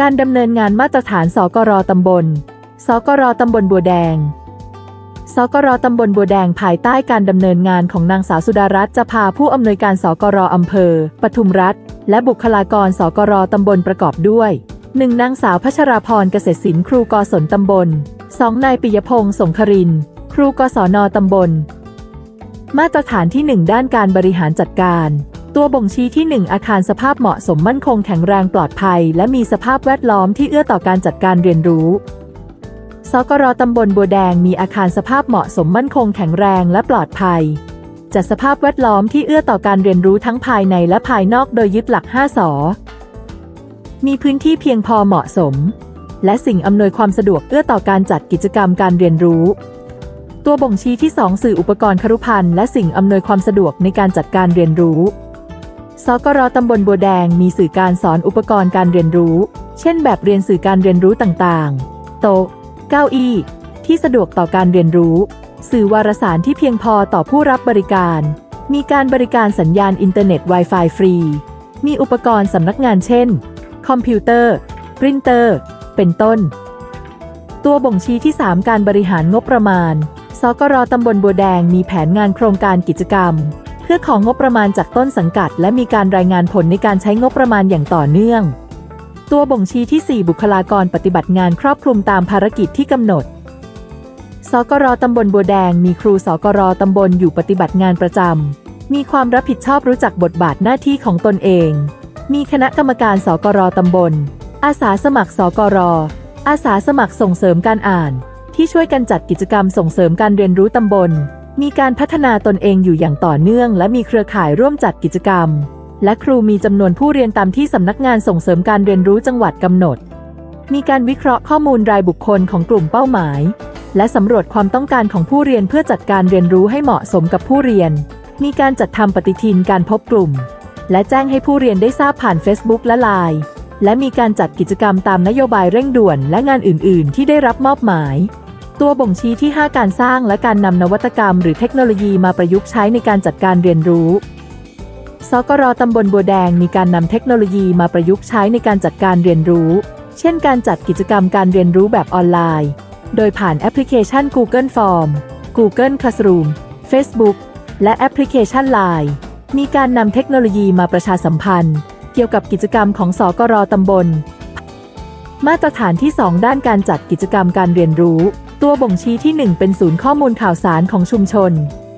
การดำเนินงานมาตรฐานสกรตำบล สกรตำบลบัวแดง สกรตำบลบัวแดงภายใต้การดำเนินงานของนางสาวสุดารัตน์จะพาผู้อำนวยการสกรอำเภอ ปทุมรัฐ และบุคลากรสกรตำบลประกอบด้วยหนึ่งนางสาวพัชราพรเกษตรศิลป์ครูกศนตำบลสองนายปิยพงศ์สงคริน ครูกศนตำบล มาตรฐานที่ 1 ด้านการบริหารจัดการ ตัวบ่งชี้ที่ 1 อาคารสภาพเหมาะสมมั่นคงแข็งแรงปลอดภัย และมีสภาพแวดล้อมที่เอื้อต่อการจัดการเรียนรู้ สกรตำบลบัวแดงมีอาคารสภาพเหมาะสมมั่นคงแข็งแรงและปลอดภัย จัดสภาพแวดล้อมที่เอื้อต่อการเรียนรู้ทั้งภายในและภายนอกโดยยึดหลัก 5สอมีพื้นที่เพียงพอเหมาะสม และสิ่งอำนวยความสะดวกเอื้อต่อการจัดกิจกรรมการเรียนรู้ตัวบ่งชี้ที่ 2 สื่ออุปกรณ์ครุภัณฑ์และสิ่งอำนวยความสะดวกในการจัดการเรียนรู้ สกรตำบลบัวแดงมีสื่อการสอนอุปกรณ์การเรียนรู้ เช่นแบบเรียนสื่อการเรียนรู้ต่างๆ โต๊ะ เก้าอี้ ที่สะดวกต่อการเรียนรู้ สื่อวารสารที่เพียงพอต่อผู้รับบริการ มีการบริการสัญญาณอินเทอร์เน็ต Wi-Fi ฟรี มีอุปกรณ์สำนักงานเช่น คอมพิวเตอร์ ปรินเตอร์ เป็นต้น ตัวบ่งชี้ที่ 3 การบริหารงบประมาณ สกรตำบลบัวแดงมีแผนงานโครงการกิจกรรม พื่อของงบประมาณจากต้นสังกัด และมีการรายงานผลในการใช้งบประมาณอย่างต่อเนื่อง ตัวบ่งชี้ที่ 4 บุคลากรปฏิบัติงานครอบคลุมตามภารกิจที่กำหนดสกรตำบลบัวแดง มีครูสกรตำบลอยู่ปฏิบัติงานประจำ มีความรับผิดชอบรู้จักบทบาทหน้าที่ของตนเอง มีคณะกรรมการสกรตำบล อาสาสมัครสกร อาสาสมัครส่งเสริมการอ่าน ที่ช่วยกันจัดกิจกรรมส่งเสริมการเรียนรู้ตำบล มีการพัฒนาตนเองอยู่อย่างต่อเนื่อง และมีเครือข่ายร่วมจัดกิจกรรม และครูมีจำนวนผู้เรียนตามที่สำนักงานส่งเสริมการเรียนรู้จังหวัดกำหนด มีการวิเคราะห์ข้อมูลรายบุคคลของกลุ่มเป้าหมาย และสำรวจความต้องการของผู้เรียนเพื่อจัดการเรียนรู้ให้เหมาะสมกับผู้เรียน มีการจัดทำปฏิทินการพบกลุ่ม และแจ้งให้ผู้เรียนได้ทราบผ่าน Facebook และ Line และมีการจัดกิจกรรมตามนโยบายเร่งด่วนและงานอื่น ๆ ที่ได้รับมอบหมาย ตัวบ่งชี้ที่ 5 การสร้างและการนำนวัตกรรม หรือเทคโนโลยีมาประยุกต์ใช้ในการจัดการเรียนรู้ สกรตำบลบัวแดงมีการนำเทคโนโลยีมาประยุกต์ใช้ในการจัดการเรียนรู้ เช่น การจัดกิจกรรมการเรียนรู้แบบออนไลน์ โดยผ่านแอปพลิเคชัน Google Form Google Classroom Facebook และแอปพลิเคชัน Line มีการนำเทคโนโลยีมาประชาสัมพันธ์ เกี่ยวกับกิจกรรมของสกรตำบล มาตรฐานที่ 2 ด้านการจัดกิจกรรมการเรียนรู้ ตัวบ่งชี้ที่ 1 เป็นศูนย์ข้อมูลข่าวสารของชุมชน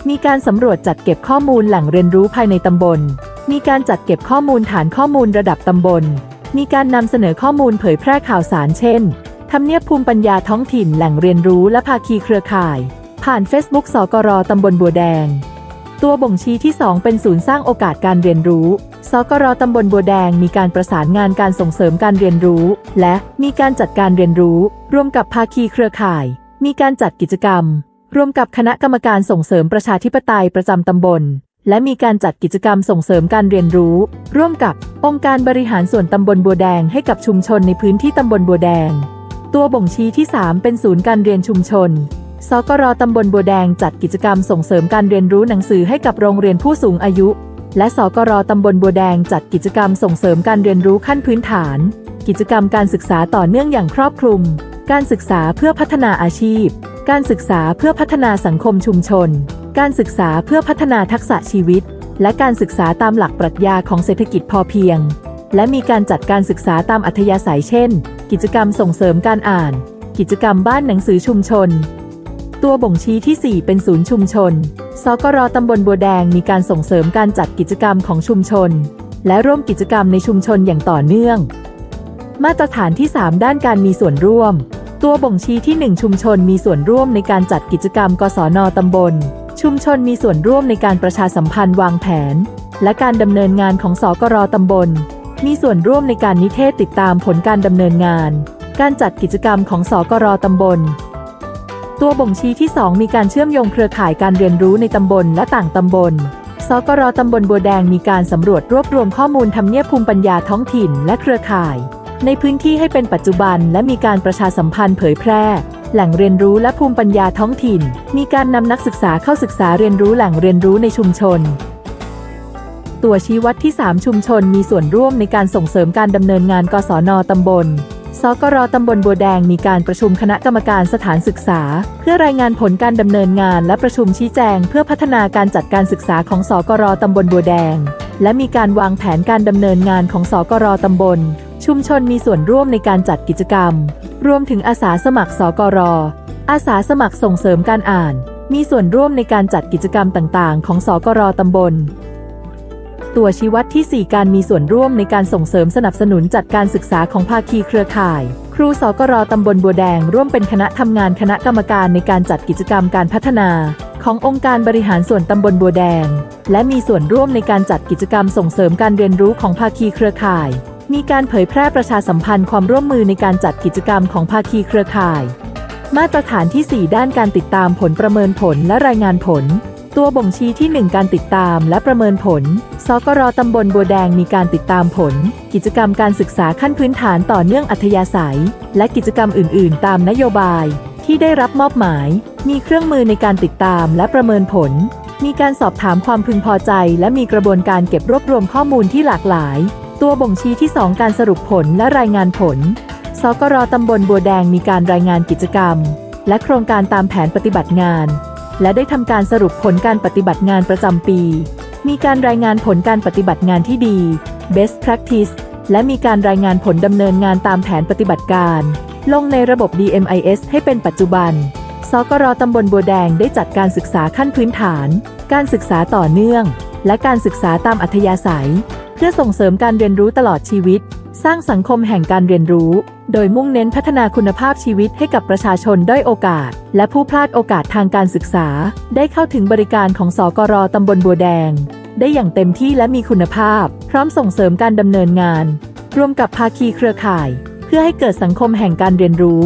มีการสำรวจจัดเก็บข้อมูลแหล่งเรียนรู้ภายในตำบล มีการจัดเก็บข้อมูลฐานข้อมูลระดับตำบล มีการนำเสนอข้อมูลเผยแพร่ข่าวสารเช่นทำเนียบภูมิปัญญาท้องถิ่นแหล่งเรียนรู้และภาคีเครือข่าย ผ่าน Facebook สกรตำบลบัวแดง ตัวบ่งชี้ที่ 2 เป็นศูนย์สร้างโอกาสการเรียนรู้สกรตำบลบัวแดงมีการประสานงานการส่งเสริมการเรียนรู้ และมีการจัดการเรียนรู้ ร่วมกับภาคีเครือข่าย มีการจัดกิจกรรม ร่วมกับคณะกรรมการส่งเสริมประชาธิปไตยประจำตำบล และมีการจัดกิจกรรมส่งเสริมการเรียนรู้ ร่วมกับองค์การบริหารส่วนตำบลบัวแดงให้กับชุมชนในพื้นที่ตำบลบัวแดง ตัวบ่งชี้ที่ 3 เป็นศูนย์การเรียนชุมชนสกรตำบลบัวแดงจัดกิจกรรมส่งเสริมการเรียนรู้หนังสือให้กับโรงเรียนผู้สูงอายุ และสกรตำบลบัวแดงจัดกิจกรรมส่งเสริมการเรียนรู้ขั้นพื้นฐาน กิจกรรมการศึกษาต่อเนื่องอย่างครอบคลุม การศึกษาเพื่อพัฒนาอาชีพ การศึกษาเพื่อพัฒนาสังคมชุมชน การศึกษาเพื่อพัฒนาทักษะชีวิต และการศึกษาตามหลักปรัชญาของเศรษฐกิจพอเพียง และมีการจัดการศึกษาตามอัธยาศัยเช่น กิจกรรมส่งเสริมการอ่าน กิจกรรมบ้านหนังสือชุมชน ตัวบ่งชี้ที่ 4 เป็นศูนย์ชุมชน สกรตำบลบัวแดงมีการส่งเสริมการจัดกิจกรรมของชุมชน และร่วมกิจกรรมในชุมชนอย่างต่อเนื่อง มาตรฐานที่ 3 ด้านการมีส่วนร่วม ตัวบ่งชี้ที่ 1 ชุมชนมีส่วนร่วมในการจัดกิจกรรม กศนตำบล ชุมชนมีส่วนร่วมในการประชาสัมพันธ์วางแผน และการดำเนินงานของสกรตำบล มีส่วนร่วมในการนิเทศติดตามผลการดำเนินงาน การจัดกิจกรรมของสกรตำบล ตัวบ่งชี้ที่ 2 มีการเชื่อมโยงเครือข่ายการเรียนรู้ในตำบลและต่างตำบลสกรตำบลบัวแดงมีการสำรวจรวบรวมข้อมูลทำเนียบภูมิปัญญาท้องถิ่นและเครือข่าย ในพื้นที่ให้เป็นปัจจุบันและมีการประชาสัมพันธ์เผยแพร่ แหล่งเรียนรู้และภูมิปัญญาท้องถิ่น มีการนำนักศึกษาเข้าศึกษาเรียนรู้แหล่งเรียนรู้ในชุมชน ตัวชี้วัดที่ 3 ชุมชนมีส่วนร่วมในการส่งเสริมการดำเนินงานกศนตำบลสกรตำบลบัวแดงมีการประชุมคณะกรรมการสถานศึกษา เพื่อรายงานผลการดำเนินงานและประชุมชี้แจง เพื่อพัฒนาการจัดการศึกษาของสกรตำบลบัวแดง และมีการวางแผนการดำเนินงานของสกรตำบล ชุมชนมีส่วนร่วมในการจัดกิจกรรม รวมถึงอาสาสมัครสกร อาสาสมัครส่งเสริมการอ่าน มีส่วนร่วมในการจัดกิจกรรมต่างๆ ของสกรตำบล ตัวชี้วัดที่ 4 การมีส่วนร่วมในการส่งเสริมสนับสนุนจัดการศึกษาของภาคีเครือข่าย ครูสกรตำบลบัวแดง ร่วมเป็นคณะทำงานคณะกรรมการในการจัดกิจกรรมการพัฒนาขององค์การบริหารส่วนตำบลบัวแดง และมีส่วนร่วมในการจัดกิจกรรมส่งเสริมการเรียนรู้ของภาคีเครือข่าย มีการเผยแพร่ประชาสัมพันธ์ความร่วมมือในการจัดกิจกรรมของภาคีเครือข่าย มาตรฐานที่ 4 ด้านการติดตามผลประเมินผลและรายงานผล ตัวบ่งชี้ที่ 1 การติดตามและประเมินผล สกรตำบลบัวแดงมีการติดตามผล กิจกรรมการศึกษาขั้นพื้นฐานต่อเนื่องอัธยาศัย และกิจกรรมอื่น ๆ ตามนโยบาย ที่ได้รับมอบหมาย มีเครื่องมือในการติดตามและประเมินผลมีการสอบถามความพึงพอใจ และมีกระบวนการเก็บรวบรวมข้อมูลที่หลากหลาย ตัวบ่งชี้ที่ 2 การสรุปผลและรายงานผล สกรตำบลบัวแดงมีการรายงานกิจกรรม และโครงการตามแผนปฏิบัติงาน และได้ทำการสรุปผลการปฏิบัติงานประจำปี มีการรายงานผลการปฏิบัติงานที่ดี best practice และมีการรายงานผลดำเนินงานตามแผนปฏิบัติการ ลงในระบบ DMIS ให้เป็นปัจจุบัน สกรตำบลบัวแดงได้จัดการศึกษาขั้นพื้นฐาน การศึกษาต่อเนื่อง และการศึกษาตามอัธยาศัย พื่อส่งเสริมการเรียนรู้ตลอดชีวิต สร้างสังคมแห่งการเรียนรู้ โดยมุ่งเน้นพัฒนาคุณภาพชีวิตให้กับประชาชนด้อยโอกาส และผู้พลาดโอกาสทางการศึกษา ได้เข้าถึงบริการของสกรตำบลบัวแดง ได้อย่างเต็มที่และมีคุณภาพ พร้อมส่งเสริมการดำเนินงาน ร่วมกับภาคีเครือข่าย เพื่อให้เกิดสังคมแห่งการเรียนรู้